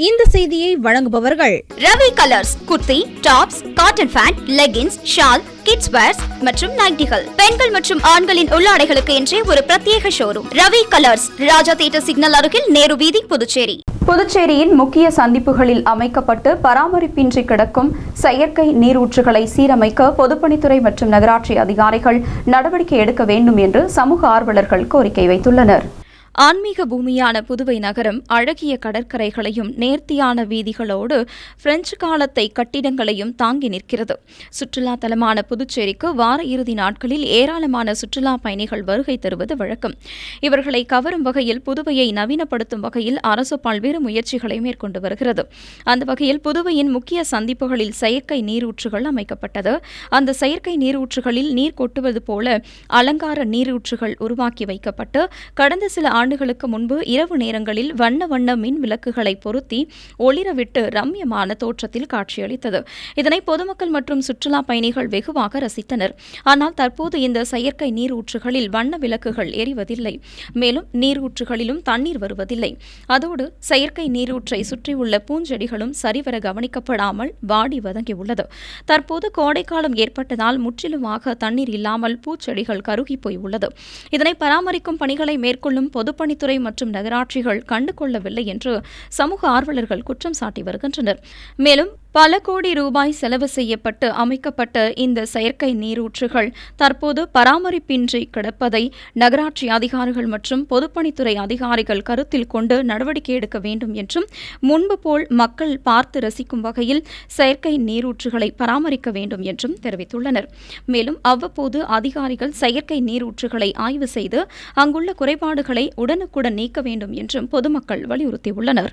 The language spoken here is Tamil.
இந்த செய்தியை வழங்குபவர்கள் Ravi colours kurti tops cotton pant leggings shawl kids wears மற்றும் நைட்டிகள். பெண்கள் மற்றும் ஆண்களின் உள்ளாடைகளுக்கு என்றே ஒரு பிரத்யேக showroom Ravi colours Raja theatre signal அருகில் நேரு வீதி புதுச்சேரி. புதுச்சேரியின் முக்கிய சந்திப்புகளில் அமைக்கப்பட்டு பராமரிப்பின்றி கிடக்கும் செயற்கை நீரூற்றுகளை சீரமைக்க பொதுப்பணித்துறை மற்றும் நகராட்சி அதிகாரிகள் நடவடிக்கை எடுக்க வேண்டும் என்று சமூக ஆர்வலர்கள் கோரிக்கை வைத்துள்ளனர். ஆன்மீக பூமியான புதுவை நகரம் அழகிய கடற்கரைகளையும் நேர்த்தியான வீதிகளோடு பிரெஞ்சு காலத்தை கட்டிடங்களையும் தாங்கி நிற்கிறது. சுற்றுலா தலமான புதுச்சேரிக்கு வார இறுதி நாட்களில் ஏராளமான சுற்றுலா பயணிகள் வருகை தருவது வழக்கம். இவர்களை கவரும் வகையில் புதுவையை நவீனப்படுத்தும் வகையில் அரசு பல்வேறு முயற்சிகளை மேற்கொண்டு வருகிறது. அந்த வகையில் புதுவையின் முக்கிய சந்திப்புகளில் செயற்கை நீரூற்றுகள் அமைக்கப்பட்டது. அந்த செயற்கை நீரூற்றுகளில் நீர் கொட்டுவது போல அலங்கார நீரூற்றுகள் உருவாக்கி வைக்கப்பட்டு கடந்த சில ஆண்டுகளுக்கு முன்பு இரவு நேரங்களில் வண்ண வண்ண மின் விளக்குகளை பொருத்தி ஒளிரவிட்டு ரம்யமான தோற்றத்தில் காட்சியளித்தது. இதனை பொதுமக்கள் மற்றும் சுற்றுலா பயணிகள் வெகுவாக ரசித்தனர். ஆனால் தற்போது இந்த செயற்கை நீரூற்றுகளில் வண்ண விளக்குகள் எரிவதில்லை. மேலும் நீரூற்றுகளிலும் தண்ணீர் வருவதில்லை. அதோடு செயற்கை நீரூற்றை சுற்றியுள்ள பூஞ்செடிகளும் சரிவர கவனிக்கப்படாமல் வாடி வதங்கியுள்ளது. தற்போது கோடைக்காலம் ஏற்பட்டதால் முற்றிலுமாக தண்ணீர் இல்லாமல் பூச்செடிகள் கருகி போய் உள்ளது இதனை பராமரிக்கும் பணிகளை மேற்கொள்ளும் பொது பொதுப்பணித்துறை மற்றும் நகராட்சிகள் கண்டுகொள்ளவில்லை என்று சமூக ஆர்வலர்கள் குற்றம் சாட்டி வருகின்றனர். மேலும் பல கோடி ரூபாய் செலவு செய்யப்பட்டு அமைக்கப்பட்ட இந்த செயற்கை நீரூற்றுகள் தற்போது பராமரிப்பின்றி கிடப்பதை நகராட்சி அதிகாரிகள் மற்றும் பொதுப்பணித்துறை அதிகாரிகள் கருத்தில் கொண்டு நடவடிக்கை எடுக்க வேண்டும் என்றும் முன்பு போல் மக்கள் பார்த்து ரசிக்கும் வகையில் செயற்கை நீரூற்றுகளை பராமரிக்க வேண்டும் என்றும் தெரிவித்துள்ளனர். மேலும் அவ்வப்போது அதிகாரிகள் செயற்கை நீரூற்றுகளை ஆய்வு செய்து அங்குள்ள குறைபாடுகளை உடனுக்குடன் நீக்க வேண்டும் என்றும் பொதுமக்கள் வலியுறுத்தியுள்ளனர்.